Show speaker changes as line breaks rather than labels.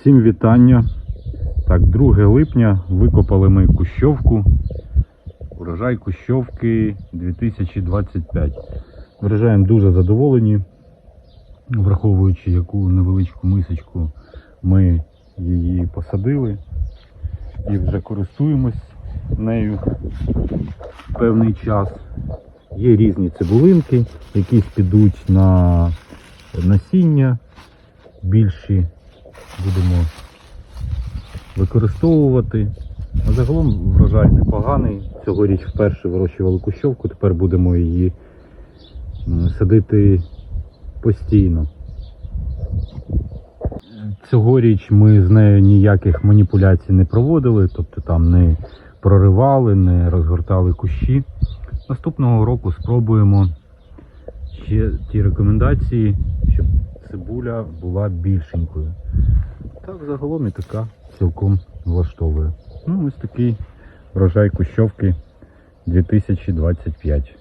Всім вітання. Так, 2 липня викопали ми кущовку. Урожай кущовки 2025. Врожаєм дуже задоволені, враховуючи яку невеличку мисочку ми її посадили і вже користуємось нею певний час. Є різні цибулинки, якісь підуть на насіння, більші будемо використовувати. А загалом врожай непоганий. Цьогоріч вперше вирощували кущовку, тепер будемо її садити постійно. Цьогоріч ми з нею ніяких маніпуляцій не проводили, тобто там не проривали, не розгортали кущі. Наступного року спробуємо ще ті рекомендації, цибуля була більшенькою. Так, загалом і така цілком влаштовує. Ну, ось такий врожай кущовки 2025.